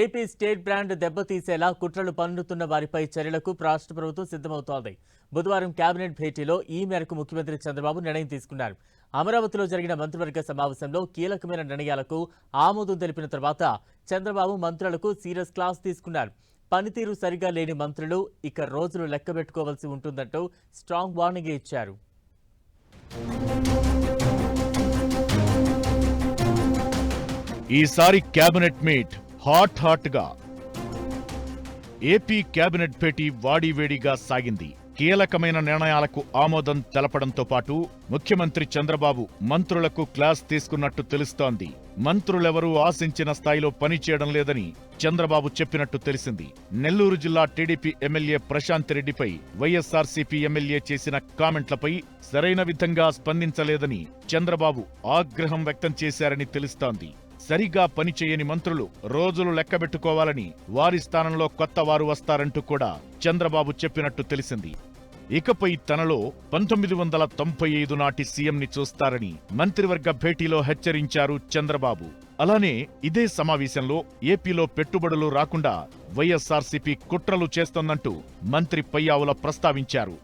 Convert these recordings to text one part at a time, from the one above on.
AP state brand దెబ్బతీసేలా కుట్రలు పన్నుతున్న వారిపై చర్యలకు రాష్ట్ర ప్రభుత్వం సిద్ధమవుతోంది. బుధవారం కేబినెట్ భేటీలో ఈ మేరకు ముఖ్యమంత్రి చంద్రబాబు నిర్ణయం తీసుకున్నారు. అమరావతిలో జరిగిన మంత్రివర్గ సమావేశంలో కీలకమైన నిర్ణయాలకు ఆమోదం తెలిపిన తర్వాత చంద్రబాబు మంత్రులకు సీరియస్ క్లాస్ తీసుకున్నారు. పనితీరు సరిగా లేని మంత్రులు ఇక రోజులు లెక్కబెట్టుకోవాల్సి ఉంటుందంటూ స్ట్రాంగ్ వార్నింగ్ ఇచ్చారు. ఈసారి కేబినెట్ మీట్ హాట్ హాట్గా ఏపీ కేబినెట్ భేటీ వాడివేడిగా సాగింది. కీలకమైన నిర్ణయాలకు ఆమోదం తెలపడంతో పాటు ముఖ్యమంత్రి చంద్రబాబు మంత్రులకు క్లాస్ తీసుకున్నట్టు తెలుస్తోంది. మంత్రులెవరూ ఆశించిన స్థాయిలో పనిచేయడం లేదని చంద్రబాబు చెప్పినట్టు తెలిసింది. నెల్లూరు జిల్లా టీడీపీ ఎమ్మెల్యే ప్రశాంత్ రెడ్డిపై వైఎస్ఆర్సీపీ ఎమ్మెల్యే చేసిన కామెంట్లపై సరైన విధంగా స్పందించలేదని చంద్రబాబు ఆగ్రహం వ్యక్తం చేశారని తెలుస్తోంది. సరిగా పనిచేయని మంత్రులు రోజులు లెక్కబెట్టుకోవాలని వారి స్థానంలో కొత్త వారు వస్తారంటూ కూడా చంద్రబాబు చెప్పినట్టు తెలిసింది. ఇకపై తనలో పంతొమ్మిది వందల తొంభై ఐదు నాటి సీఎంని చూస్తారని మంత్రివర్గ భేటీలో హెచ్చరించారు చంద్రబాబు. అలానే ఇదే సమావేశంలో ఏపీలో పెట్టుబడులు రాకుండా వైఎస్ఆర్సీపీ కుట్రలు చేస్తోందంటూ మంత్రి పయ్యావుల ప్రస్తావించారు.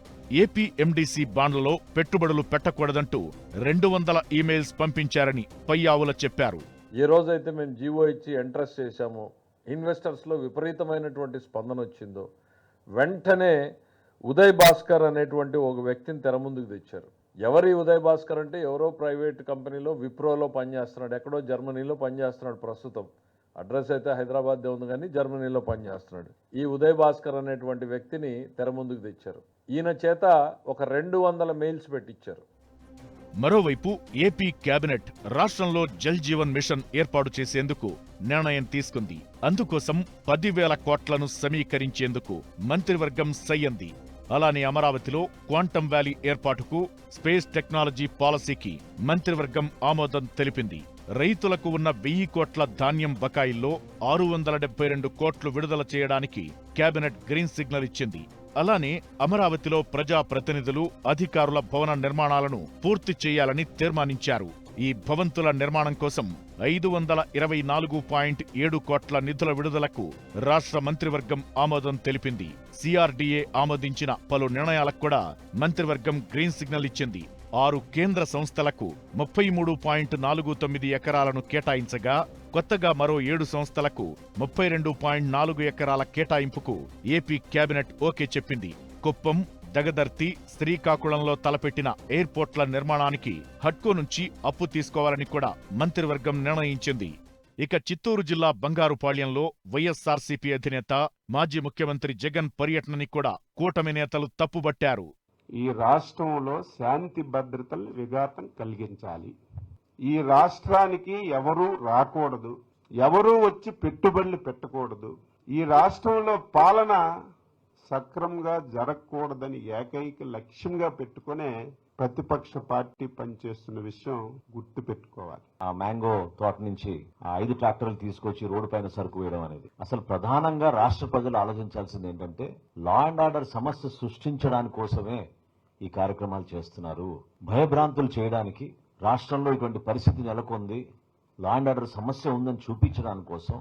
ఏపీ ఎండీసీ బాండ్లలో పెట్టుబడులు పెట్టకూడదంటూ రెండు వందల ఈమెయిల్స్ పంపించారని పయ్యావుల చెప్పారు. ఏ రోజైతే మేము జీవో ఇచ్చి ఎంట్రెస్ట్ చేశామో ఇన్వెస్టర్స్లో విపరీతమైనటువంటి స్పందన వచ్చిందో వెంటనే ఉదయ్ భాస్కర్ అనేటువంటి ఒక వ్యక్తిని తెర ముందుకు తెచ్చారు. ఎవరి ఉదయ్ భాస్కర్ అంటే? ఎవరో ప్రైవేట్ కంపెనీలో విప్రోలో పనిచేస్తున్నాడు. ఎక్కడో జర్మనీలో పనిచేస్తున్నాడు ప్రస్తుతం. అడ్రస్ అయితే హైదరాబాద్దే ఉంది కానీ జర్మనీలో పనిచేస్తున్నాడు. ఈ ఉదయ్ భాస్కర్ అనేటువంటి వ్యక్తిని తెర ముందుకు తెచ్చారు. ఈయన చేత ఒక రెండు వందల మెయిల్స్ పెట్టించారు మరోవైపు ఏపీ కేబినెట్ రాష్ట్రంలో జల్ జీవన్ మిషన్ ఏర్పాటు చేసేందుకు నిర్ణయం తీసుకుంది. అందుకోసం పదివేల కోట్లను సమీకరించేందుకు మంత్రివర్గం సయ్యంది. అలానే అమరావతిలో క్వాంటం వ్యాలీ ఏర్పాటుకు స్పేస్ టెక్నాలజీ పాలసీకి మంత్రివర్గం ఆమోదం తెలిపింది. రైతులకు ఉన్న వెయ్యి కోట్ల ధాన్యం బకాయిల్లో ఆరు వందల డెబ్బై రెండు కోట్లు విడుదల చేయడానికి కేబినెట్ గ్రీన్ సిగ్నల్ ఇచ్చింది. అలానే అమరావతిలో ప్రజా ప్రతినిధులు అధికారుల భవన నిర్మాణాలను పూర్తి చేయాలని తీర్మానించారు. ఈ భవంతుల నిర్మాణం కోసం ఐదు వందల ఇరవై నాలుగు పాయింట్ ఏడు కోట్ల నిధుల విడుదలకు రాష్ట్ర మంత్రివర్గం ఆమోదం తెలిపింది. సిఆర్డీఏ ఆమోదించిన పలు నిర్ణయాలకు కూడా మంత్రివర్గం గ్రీన్ సిగ్నల్ ఇచ్చింది. ఆరు కేంద్ర సంస్థలకు ముప్పై మూడు పాయింట్ నాలుగు తొమ్మిది ఎకరాలను కేటాయించగా కొత్తగా మరో ఏడు సంస్థలకు ముప్పై రెండు పాయింట్ నాలుగు ఎకరాల కేటాయింపుకు ఏపీ కేబినెట్ ఓకే చెప్పింది. కుప్పం దగదర్తి శ్రీకాకుళంలో తలపెట్టిన ఎయిర్పోర్ట్ల నిర్మాణానికి హడ్కో నుంచి అప్పు తీసుకోవాలని కూడా మంత్రివర్గం నిర్ణయించింది. ఇక చిత్తూరు జిల్లా బంగారుపాళ్యంలో వైఎస్సార్సీపీ అధినేత మాజీ ముఖ్యమంత్రి జగన్ పర్యటనని కూడా కూటమి నేతలు తప్పుబట్టారు. ఈ రాష్ట్రంలో శాంతి భద్రతలు విఘాతం కలిగించాలి. ఈ రాష్ట్రానికి ఎవరూ రాకూడదు. ఎవరూ వచ్చి పెట్టుబడులు పెట్టకూడదు. ఈ రాష్ట్రంలో పాలన సక్రమంగా జరగకూడదని ఏకైక లక్ష్యంగా పెట్టుకునే ప్రతిపక్ష పార్టీ పనిచేస్తున్న విషయం గుర్తు పెట్టుకోవాలి. ఆ మ్యాంగో తోట నుంచి ఆ ఐదు ట్రాక్టర్లు తీసుకొచ్చి రోడ్డు పైన సరుకు వేయడం అనేది. అసలు ప్రధానంగా రాష్ట్ర ప్రజలు ఆలోచించాల్సింది ఏంటంటే లా అండ్ ఆర్డర్ సమస్య సృష్టించడానికి కోసమే ఈ కార్యక్రమాలు చేస్తున్నారు. భయభ్రాంతులు చేయడానికి రాష్ట్రంలో ఇటువంటి పరిస్థితి నెలకొంది. లా అండ్ ఆర్డర్ సమస్య ఉందని చూపించడానికి కోసం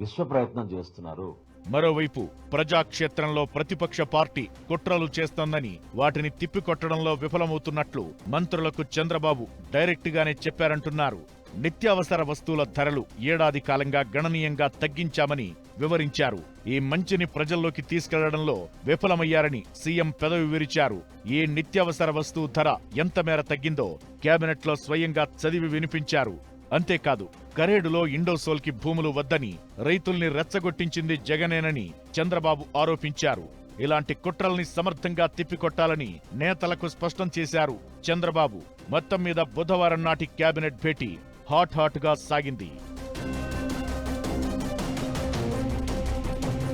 విశ్వ ప్రయత్నం చేస్తున్నారు. మరోవైపు ప్రజాక్షేత్రంలో ప్రతిపక్ష పార్టీ కుట్రలు చేస్తోందని వాటిని తిప్పికొట్టడంలో విఫలమవుతున్నట్లు మంత్రులకు చంద్రబాబు డైరెక్ట్ గానే చెప్పారంటున్నారు. నిత్యావసర వస్తువుల ధరలు ఏడాది కాలంగా గణనీయంగా తగ్గించామని వివరించారు. ఈ మంచిని ప్రజల్లోకి తీసుకెళ్ళడంలో విఫలమయ్యారని సీఎం పెదవి విరిచారు. ఈ నిత్యావసర వస్తువు ధర ఎంత మేర తగ్గిందో కేబినెట్లో స్వయంగా చదివి వినిపించారు. అంతేకాదు కరేడులో ఇండోసోల్కి భూములు వద్దని రైతుల్ని రెచ్చగొట్టించింది జగనేనని చంద్రబాబు ఆరోపించారు. ఇలాంటి కుట్రల్ని సమర్థంగా తిప్పికొట్టాలని నేతలకు స్పష్టం చేశారు చంద్రబాబు. మొత్తం మీద బుధవారం నాటి కేబినెట్ భేటీ హాట్ హాట్గా సాగింది.